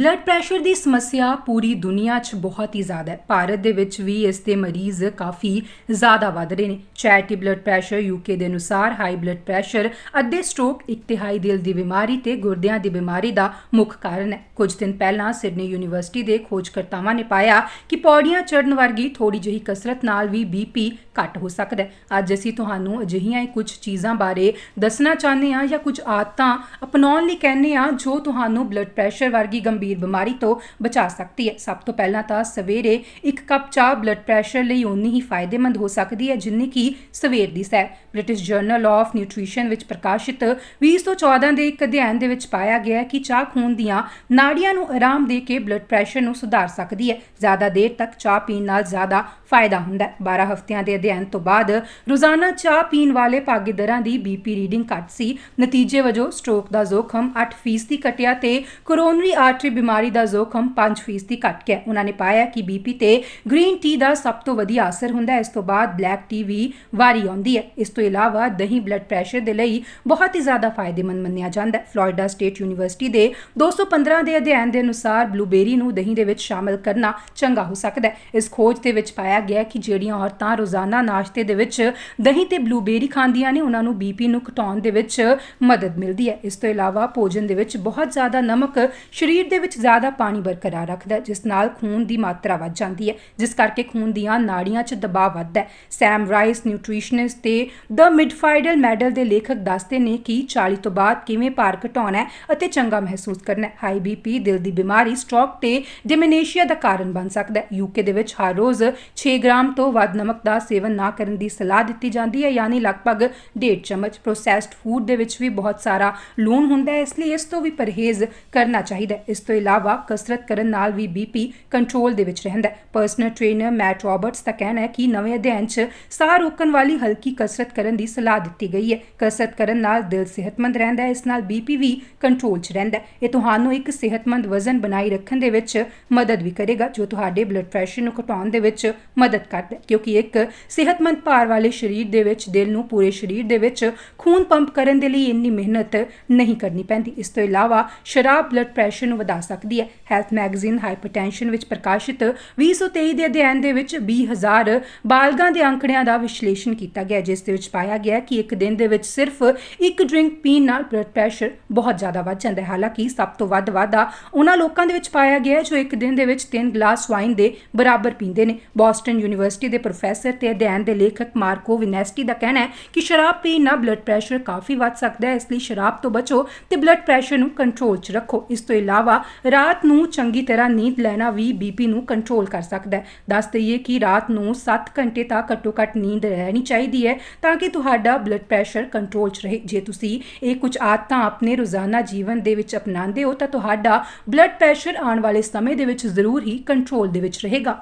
Blood pressure ਦੀ ਸਮੱਸਿਆ ਪੂਰੀ ਦੁਨੀਆ 'ਚ ਬਹੁਤ ਹੀ ਜ਼ਿਆਦਾ ਹੈ। ਭਾਰਤ ਦੇ ਵਿੱਚ ਵੀ ਇਸ ਦੇ ਮਰੀਜ਼ ਕਾਫੀ ਜ਼ਿਆਦਾ ਵੱਧ ਰਹੇ ਨੇ। ਚੈਰਿਟੀ ਬਲੱਡ ਪ੍ਰੈਸ਼ਰ ਯੂਕੇ ਦੇ ਅਨੁਸਾਰ ਹਾਈ ਬਲੱਡ ਪ੍ਰੈਸ਼ਰ ਅੱਧੇ ਸਟ੍ਰੋਕ ਇੱਕ ਤਿਹਾਈ ਦਿਲ ਦੀ ਬਿਮਾਰੀ ਤੇ ਗੁਰਦਿਆਂ ਦੀ ਬਿਮਾਰੀ ਦਾ ਮੁੱਖ ਕਾਰਨ ਹੈ। ਕੁਝ ਦਿਨ ਪਹਿਲਾਂ ਸਿਡਨੀ ਯੂਨੀਵਰਸਿਟੀ ਦੇ ਖੋਜਕਰਤਾਵਾਂ ਨੇ ਪਾਇਆ ਕਿ ਪੌੜੀਆਂ ਚੜ੍ਹਨ ਵਰਗੀ ਥੋੜੀ ਜਿਹੀ ਕਸਰਤ ਨਾਲ ਵੀ ਬੀਪੀ ਘੱਟ ਹੋ ਸਕਦਾ ਹੈ। ਅੱਜ ਅਸੀਂ ਤੁਹਾਨੂੰ ਅਜਿਹੀਆਂ ਹੀ ਕੁਝ ਚੀਜ਼ਾਂ ਬਾਰੇ ਦੱਸਣਾ ਚਾਹੁੰਦੇ ਹਾਂ ਜਾਂ ਕੁਝ ਆਦਤਾਂ ਅਪਣਾਉਣ ਲਈ ਕਹਿੰਦੇ ਹਾਂ ਜੋ ਤੁਹਾਨੂੰ ਬਲੱਡ ਪ੍ਰੈਸ਼ਰ ਵਰਗੀ ਗੰਭੀਰ ਬਿਮਾਰੀ ਤੋਂ ਬਚਾ ਸਕਦੀ ਹੈ। ਸਭ ਤੋਂ ਪਹਿਲਾਂ ਤਾਂ ਸਵੇਰੇ ਇੱਕ ਕੱਪ ਚਾਹ ਬਲੱਡ ਪ੍ਰੈਸ਼ਰ ਲਈ ਉਨੀ ਹੀ ਫਾਇਦੇਮੰਦ ਹੋ ਸਕਦੀ ਹੈ, ਜਿੰਨੀ ਕਿ ਸਵੇਰ ਦੀ ਸੈਰ। ਬ੍ਰਿਟਿਸ਼ ਜਰਨਲ ਆਫ ਨਿਊਟ੍ਰੀਸ਼ਨ ਵਿੱਚ ਪ੍ਰਕਾਸ਼ਿਤ 2014 ਦੇ ਇੱਕ ਅਧਿਐਨ ਦੇ ਵਿੱਚ ਪਾਇਆ ਗਿਆ ਹੈ ਕਿ ਚਾਹ ਖੂਨ ਦੀਆਂ ਨਾੜੀਆਂ ਨੂੰ ਆਰਾਮ ਦੇ ਕੇ ਬਲੱਡ ਪ੍ਰੈਸ਼ਰ ਨੂੰ ਸੁਧਾਰ ਸਕਦੀ ਹੈ। ਜ਼ਿਆਦਾ ਦੇਰ ਤੱਕ ਚਾਹ ਪੀਣ ਨਾਲ ਜ਼ਿਆਦਾ ਫਾਇਦਾ ਹੁੰਦਾ ਹੈ। 12 ਹਫ਼ਤਿਆਂ ਦੇ ਅਧਿਐਨ ਤੋਂ ਬਾਅਦ ਰੋਜ਼ਾਨਾ ਚਾਹ ਪੀਣ ਵਾਲੇ ਭਾਗੀਦਾਰਾਂ ਦੀ ਬੀਪੀ ਰੀਡਿੰਗ ਘੱਟ ਸੀ। ਨਤੀਜੇ ਵਜੋਂ ਸਟ੍ਰੋਕ ਦਾ ਜ਼ੋਖਮ 8% ਘਟਿਆ ਤੇ ਕੋਰੋਨਰੀ ਆਰਟਰੀ ਬਿਮਾਰੀ ਦਾ ਜ਼ੋਖਮ 5% ਘਟ ਗਿਆ। ਉਹਨਾਂ ਨੇ ਪਾਇਆ ਕਿ ਬੀਪੀ ਤੇ ਗ੍ਰੀਨ ਟੀ ਦਾ ਸਭ ਤੋਂ ਵਧੀਆ ਅਸਰ ਹੁੰਦਾ ਹੈ। ਇਸ ਤੋਂ ਬਾਅਦ ਬਲੈਕ ਟੀ ਵੀ ਵਾਰੀ ਆਉਂਦੀ ਹੈ। ਇਸ ਤੋਂ ਇਲਾਵਾ ਦਹੀਂ ਬਲੱਡ ਪ੍ਰੈਸ਼ਰ ਦੇ ਲਈ ਬਹੁਤ ਹੀ ਜ਼ਿਆਦਾ ਫਾਇਦੇਮੰਦ ਮੰਨਿਆ ਜਾਂਦਾ ਹੈ। ਫਲੋਰੀਡਾ ਸਟੇਟ ਯੂਨੀਵਰਸਿਟੀ ਦੇ 215 ਦੇ ਅਧਿਐਨ ਦੇ ਅਨੁਸਾਰ ਬਲੂਬੇਰੀ ਨੂੰ ਦਹੀਂ ਦੇ ਵਿੱਚ ਸ਼ਾਮਲ ਕਰਨਾ ਚੰਗਾ ਹੋ ਸਕਦਾ ਹੈ। ਇਸ ਖੋਜ ਦੇ ਵਿੱਚ ਪਾਇਆ ਗਿਆ ਕਿ ਜਿਹੜੀਆਂ ਔਰਤਾਂ ਰੋਜ਼ਾਨਾ ਨਾਸ਼ਤੇ ਦੇ ਵਿੱਚ ਦਹੀਂ ਤੇ ਬਲੂਬੇਰੀ ਖਾਂਦੀਆਂ ਨੇ, ਉਹਨਾਂ ਨੂੰ ਬੀਪੀ ਨੂੰ ਘਟਾਉਣ ਦੇ ਵਿੱਚ ਮਦਦ ਮਿਲਦੀ ਹੈ। ਇਸ ਤੋਂ ਇਲਾਵਾ ਭੋਜਨ ਦੇ ਵਿੱਚ ਬਹੁਤ ਜ਼ਿਆਦਾ ਨਮਕ ਸਰੀਰ ਦੇ ਵਿੱਚ ਜ਼ਿਆਦਾ ਪਾਣੀ ਬਰਕਰਾਰ ਰੱਖਦਾ ਹੈ, ਜਿਸ ਨਾਲ ਖੂਨ ਦੀ ਮਾਤਰਾ ਵੱਧ ਜਾਂਦੀ ਹੈ, ਜਿਸ ਕਰਕੇ ਖੂਨ ਦੀਆਂ ਨਾੜੀਆਂ 'ਚ ਦਬਾਅ ਵੱਧਦਾ ਹੈ। ਸੈਮ ਰਾਈਸ ਨਿਊਟ੍ਰੀਸ਼ਨਿਸਟ ਤੇ ਦ ਮਿਡਫਾਈਡਲ ਮੈਡਲ ਦੇ ਲੇਖਕ ਦੱਸਦੇ ਨੇ ਕਿ 40 ਤੋਂ ਬਾਅਦ ਕਿਵੇਂ ਭਾਰ ਘਟਾਉਣਾ ਹੈ ਅਤੇ ਚੰਗਾ ਮਹਿਸੂਸ ਕਰਨਾ ਹੈ। ਹਾਈ ਬੀਪੀ ਦਿਲ ਦੀ ਬਿਮਾਰੀ, ਸਟ੍ਰੋਕ ਤੇ ਡਿਮੈਨਸ਼ੀਆ ਦਾ ਕਾਰਨ ਬਣ ਸਕਦਾ ਹੈ। ਯੂਕੇ ਦੇ ਵਿੱਚ ਹਰ ਰੋਜ਼ 6 ਗ੍ਰਾਮ ਤੋਂ ਵੱਧ ਨਮਕ ਦਾ ਸੇਵਨ ਨਾ ਕਰਨ ਦੀ ਸਲਾਹ ਦਿੱਤੀ ਜਾਂਦੀ ਹੈ, ਯਾਨੀ ਲਗਭਗ 1.5 ਚਮਚ। ਪ੍ਰੋਸੈਸਡ ਫੂਡ ਦੇ ਵਿੱਚ ਵੀ ਬਹੁਤ ਸਾਰਾ ਲੂਣ ਹੁੰਦਾ ਹੈ, ਇਸ ਲਈ ਇਸ ਤੋਂ ਵੀ ਪਰਹੇਜ਼ ਕਰਨਾ ਚਾਹੀਦਾ ਹੈ। ਇਸ ਤੋਂ ਇਲਾਵਾ ਕਸਰਤ ਕਰਨ ਨਾਲ ਵੀ ਬੀਪੀ ਕੰਟਰੋਲ ਦੇ ਵਿੱਚ ਰਹਿੰਦਾ ਹੈ। ਪਰਸਨਲ ਟ੍ਰੇਨਰ ਮੈਟ ਰਾਬਰਟਸ ਦਾ ਕਹਿਣਾ ਹੈ ਕਿ ਨਵੇਂ ਅਧਿਐਨ 'ਚ ਸਾਹ ਰੋਕਣ ਵਾਲੀ ਹਲਕੀ ਕਸਰਤ ਕਰਨ ਦੀ ਸਲਾਹ ਦਿੱਤੀ ਗਈ ਹੈ। ਕਸਰਤ ਕਰਨ ਨਾਲ ਦਿਲ ਸਿਹਤਮੰਦ ਰਹਿੰਦਾ ਹੈ, ਇਸ ਨਾਲ ਬੀਪੀ ਵੀ ਕੰਟਰੋਲ 'ਚ ਰਹਿੰਦਾ ਹੈ। ਇਹ ਤੁਹਾਨੂੰ ਇੱਕ ਸਿਹਤਮੰਦ ਵਜ਼ਨ ਬਣਾਈ ਰੱਖਣ ਦੇ ਵਿੱਚ ਮਦਦ ਵੀ ਕਰੇਗਾ, ਜੋ ਤੁਹਾਡੇ ਬਲੱਡ ਪ੍ਰੈਸ਼ਰ ਨੂੰ ਘਟਾਉਣ ਦੇ ਵਿੱਚ ਮਦਦ ਕਰਦਾ ਹੈ। ਕਿਉਂਕਿ ਇੱਕ ਸਿਹਤਮੰਦ ਭਾਰ ਵਾਲੇ ਸਰੀਰ ਦੇ ਵਿੱਚ, ਦਿਲ ਨੂੰ ਪੂਰੇ ਸਰੀਰ ਦੇ ਵਿੱਚ ਖੂਨ ਪੰਪ ਕਰਨ ਦੇ ਲਈ ਇੰਨੀ ਮਿਹਨਤ ਨਹੀਂ ਕਰਨੀ ਪੈਂਦੀ। ਇਸ ਤੋਂ ਇਲਾਵਾ ਸ਼ਰਾਬ ਬਲੱਡ ਪ੍ਰੈਸ਼ਰ ਨੂੰ ਵਧਾ ਸਕਦੀ ਹੈ। ਹੈਲਥ ਮੈਗਜ਼ੀਨ ਹਾਈਪਰਟੈਂਸ਼ਨ ਵਿੱਚ ਪ੍ਰਕਾਸ਼ਿਤ 2023 ਦੇ ਅਧਿਐਨ ਦੇ ਵਿੱਚ 20000 ਬਾਲਗਾਂ ਦੇ ਅੰਕੜਿਆਂ ਦਾ ਵਿਸ਼ਲੇਸ਼ਣ ਕੀਤਾ ਗਿਆ, ਜਿਸ ਦੇ ਵਿੱਚ ਪਾਇਆ ਗਿਆ ਕਿ ਇੱਕ ਦਿਨ ਦੇ ਵਿੱਚ ਸਿਰਫ ਇੱਕ ਡਰਿੰਕ ਪੀਣ ਨਾਲ ਬਲੱਡ ਪ੍ਰੈਸ਼ਰ ਬਹੁਤ ਜ਼ਿਆਦਾ ਵੱਧ ਜਾਂਦਾ ਹੈ। ਹਾਲਾਂਕਿ ਸਭ ਤੋਂ ਵੱਧ ਵਾਧਾ ਉਹਨਾਂ ਲੋਕਾਂ ਦੇ ਵਿੱਚ ਪਾਇਆ ਗਿਆ ਜੋ ਇੱਕ ਦਿਨ ਦੇ ਵਿੱਚ 3 ਗਲਾਸ ਵਾਈਨ ਦੇ ਬਰਾਬਰ ਪੀਂਦੇ ਨੇ। ਬੋਸਟਨ ਯੂਨੀਵਰਸਿਟੀ ਦੇ ਪ੍ਰੋਫੈਸਰ ਤੇ ਅਧਿਐਨ ਦੇ ਲੇਖਕ ਮਾਰਕੋ ਵਿਨੈਸਟੀ ਦਾ ਕਹਿਣਾ ਹੈ ਕਿ ਸ਼ਰਾਬ ਪੀਣ ਨਾਲ ਬਲੱਡ ਪ੍ਰੈਸ਼ਰ ਕਾਫੀ ਵੱਧ ਸਕਦਾ ਹੈ, ਇਸ ਲਈ ਸ਼ਰਾਬ ਤੋਂ ਬਚੋ ਤੇ ਬਲੱਡ ਪ੍ਰੈਸ਼ਰ ਨੂੰ ਕੰਟਰੋਲ 'ਚ ਰੱਖੋ। ਇਸ ਤੋਂ ਇਲਾਵਾ ਰਾਤ ਨੂੰ ਚੰਗੀ ਤਰ੍ਹਾਂ ਨੀਂਦ ਲੈਣਾ ਵੀ ਬੀਪੀ ਨੂੰ ਕੰਟਰੋਲ ਕਰ ਸਕਦਾ ਹੈ। ਦੱਸ ਦਈਏ ਕਿ ਰਾਤ ਨੂੰ 7 ਘੰਟੇ ਤੱਕ ਘੱਟੋ ਘੱਟ ਨੀਂਦ ਲੈਣੀ ਚਾਹੀਦੀ ਹੈ ਤਾਂ ਕਿ ਤੁਹਾਡਾ ਬਲੱਡ ਪ੍ਰੈਸ਼ਰ ਕੰਟਰੋਲ 'ਚ ਰਹੇ। ਜੇ ਤੁਸੀਂ ਇਹ ਕੁਝ ਆਦਤਾਂ ਆਪਣੇ ਰੋਜ਼ਾਨਾ ਜੀਵਨ ਦੇ ਵਿੱਚ ਅਪਣਾਉਂਦੇ ਹੋ ਤਾਂ ਤੁਹਾਡਾ ਬਲੱਡ ਪ੍ਰੈਸ਼ਰ ਆਉਣ ਵਾਲੇ ਸਮੇਂ ਦੇ ਵਿੱਚ ਜ਼ਰੂਰ ਹੀ ਕੰਟਰੋਲ ਦੇ ਵਿੱਚ ਰਹੇਗਾ।